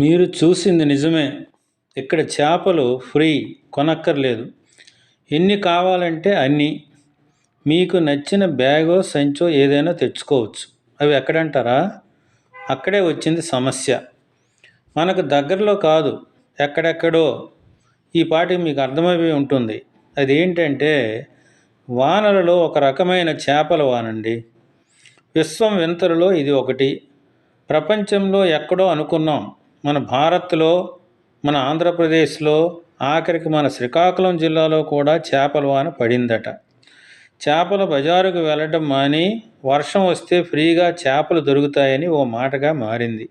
మీరు చూసింది నిజమే. ఇక్కడ చేపలు ఫ్రీ కొనక్కర్లేదు. ఎన్ని కావాలంటే అన్నీ. మీకు నచ్చిన బ్యాగో సంచో ఏదైనా తెచ్చుకోవచ్చు. అవి ఎక్కడంటారా? అక్కడే వచ్చింది సమస్య. మనకు దగ్గరలో కాదు ఎక్కడెక్కడో. ఈ పాటికి మీకు అర్థమైపోయి ఉంటుంది. అది ఏంటంటే వానలలో ఒక రకమైన చేపల వానండి. విశ్వం వింతలలో ఇది ఒకటి. ప్రపంచంలో ఎక్కడో అనుకున్నాం. మన భారత్లో మన ఆంధ్రప్రదేశ్లో ఆఖరికి మన శ్రీకాకుళం జిల్లాలో కూడా చేపల వాన పడిందట. చేపల బజారుకు వెళ్ళడం మాని వర్షం వస్తే ఫ్రీగా చేపలు దొరుకుతాయని ఓ మాటగా మారింది.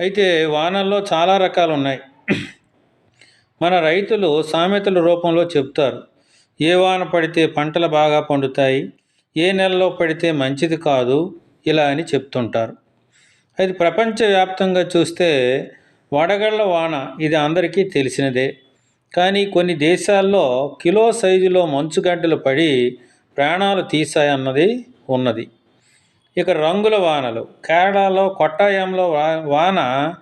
అయితే వానల్లో చాలా రకాలు ఉన్నాయి మన రైతులు సామెతల రూపంలో చెప్తారు ఏ వాన పడితే పంటలు బాగా పండుతాయి ఏ నెలలో పడితే మంచిది కాదు ఇలా అని చెప్తుంటారు. అది ప్రపంచవ్యాప్తంగా చూస్తే వడగళ్ళ వాన ఇది అందరికీ తెలిసినదే. కానీ కొన్ని దేశాల్లో కిలో సైజులో మంచుగడ్డలు పడి ప్రాణాలు తీసాయన్నది ఉన్నది. ఇక రంగుల వానలు. కేరళలో కొట్టాయంలో వాన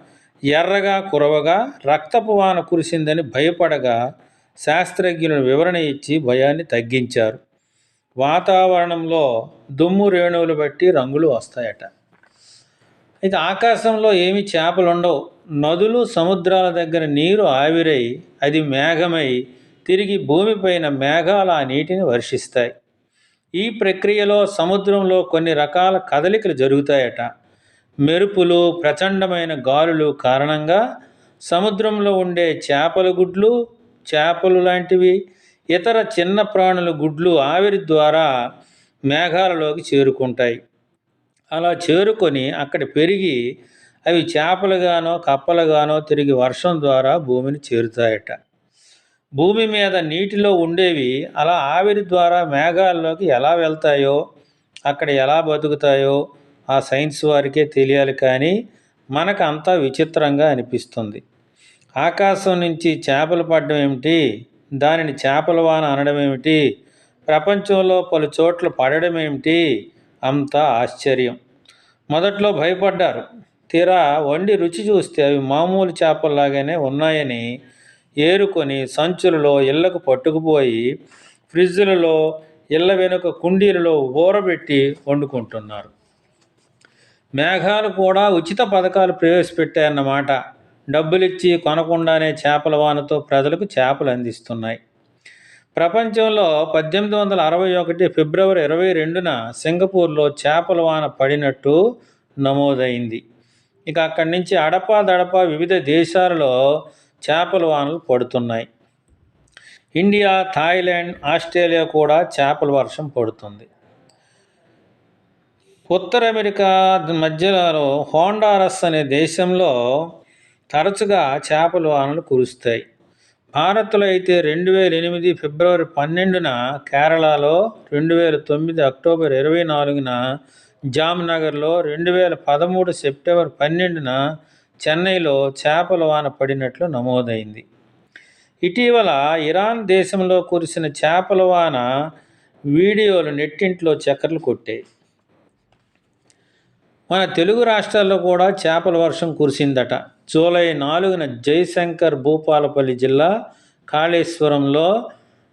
ఎర్రగా కురవగా రక్తపు వాన కురిసిందని భయపడగా శాస్త్రజ్ఞులు వివరణ ఇచ్చి భయాన్ని తగ్గించారు. వాతావరణంలో దుమ్ము రేణువులు బట్టి రంగులు వస్తాయట. అయితే ఆకాశంలో ఏమి చేపలు ఉండవు. నదులు సముద్రాల దగ్గర నీరు ఆవిరై అది మేఘమై తిరిగి భూమిపైన మేఘాలు ఆ నీటిని వర్షిస్తాయి. ఈ ప్రక్రియలో సముద్రంలో కొన్ని రకాల కదలికలు జరుగుతాయట. మెరుపులు ప్రచండమైన గాలులు కారణంగా సముద్రంలో ఉండే చేపల గుడ్లు చేపలు లాంటివి ఇతర చిన్న ప్రాణుల గుడ్లు ఆవిరి ద్వారా మేఘాలలోకి చేరుకుంటాయి. అలా చేరుకొని అక్కడ పెరిగి అవి చేపలుగానో కప్పలుగానో తిరిగి వర్షం ద్వారా భూమిని చేరుతాయట. భూమి మీద నీటిలో ఉండేవి అలా ఆవిరి ద్వారా మేఘాల్లోకి ఎలా వెళ్తాయో అక్కడ ఎలా బతుకుతాయో ఆ సైన్స్ వారికే తెలియాలి కానీ మనకు అంతా విచిత్రంగా అనిపిస్తుంది. ఆకాశం నుంచి చేపలు పడడం ఏమిటి? దానిని చేపల వాన అనడం ఏమిటి? ప్రపంచంలో పలు చోట్ల పడడం ఏమిటి? అంతా ఆశ్చర్యం. మొదట్లో భయపడ్డారు. తీరా వండి రుచి చూస్తే అవి మామూలు చేపల్లాగానే ఉన్నాయని ఏరుకొని సంచులలో ఇళ్ళకు పట్టుకుపోయి ఫ్రిడ్జ్లలో ఇళ్ళ వెనుక కుండీలలో ఊరబెట్టి వండుకుంటున్నారు. మేఘాలు కూడా ఉచిత పథకాలు ప్రవేశపెట్టాయన్నమాట. డబ్బులిచ్చి కొనకుండానే చేపల వానతో ప్రజలకు చేపలు అందిస్తున్నాయి ప్రపంచంలో పద్దెనిమిది వందల అరవై ఒకటి ఫిబ్రవరి ఇరవై రెండున సింగపూర్లో చేపల వాన పడినట్టు నమోదైంది. ఇక అక్కడి నుంచి అడపా దడప వివిధ దేశాలలో చేపల వానలు పడుతున్నాయి. ఇండియా థాయిలాండ్ ఆస్ట్రేలియా కూడా చేపల వర్షం పడుతుంది. ఉత్తర అమెరికా మధ్యలో హోండారస్ అనే దేశంలో తరచుగా చేపల వానలు కురుస్తాయి. భారత్లో అయితే రెండు వేల ఎనిమిది ఫిబ్రవరి పన్నెండున కేరళలో రెండు వేల తొమ్మిది అక్టోబర్ ఇరవై నాలుగున జామ్నగర్లో రెండు వేల పదమూడు సెప్టెంబర్ పన్నెండున చెన్నైలో చేపల వాన పడినట్లు నమోదైంది. ఇటీవల ఇరాన్ దేశంలో కురిసిన చేపల వాన వీడియోలు నెట్టింట్లో చక్కర్లు కొట్టాయి. మన తెలుగు రాష్ట్రాల్లో కూడా చేపల వర్షం కురిసిందట. జూలై నాలుగున జయశంకర్ భూపాలపల్లి జిల్లా కాళేశ్వరంలో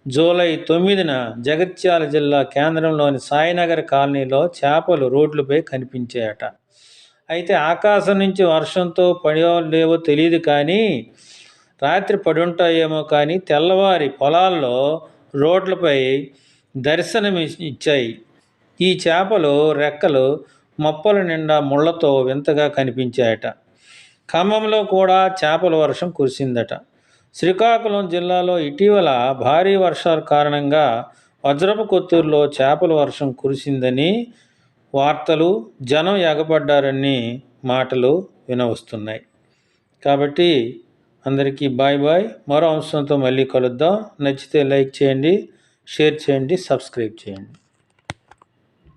జూలై తొమ్మిదిన జగత్యాల జిల్లా కేంద్రంలోని సాయినగర్ కాలనీలో చేపలు రోడ్లపై కనిపించాయట. అయితే ఆకాశం నుంచి వర్షంతో పడో లేవో తెలియదు కానీ రాత్రి పడుంటాయేమో కానీ తెల్లవారి పొలాల్లో రోడ్లపై దర్శనం ఇచ్చాయి. ఈ చేపలు రెక్కలు మొప్పల నిండా ముళ్ళతో వింతగా కనిపించాయట. ఖమ్మంలో కూడా చేపల వర్షం కురిసిందట. శ్రీకాకుళం జిల్లాలో ఇటీవల భారీ వర్షాల కారణంగా వజ్రపు కొత్తూరులో చేపల వర్షం కురిసిందని వార్తలు జనం ఎగబడ్డారని మాటలు వినవస్తున్నాయి. కాబట్టి అందరికీ బాయ్ బాయ్. మరో అంశంతో మళ్ళీ కలుద్దాం. నచ్చితే లైక్ చేయండి షేర్ చేయండి సబ్స్క్రైబ్ చేయండి.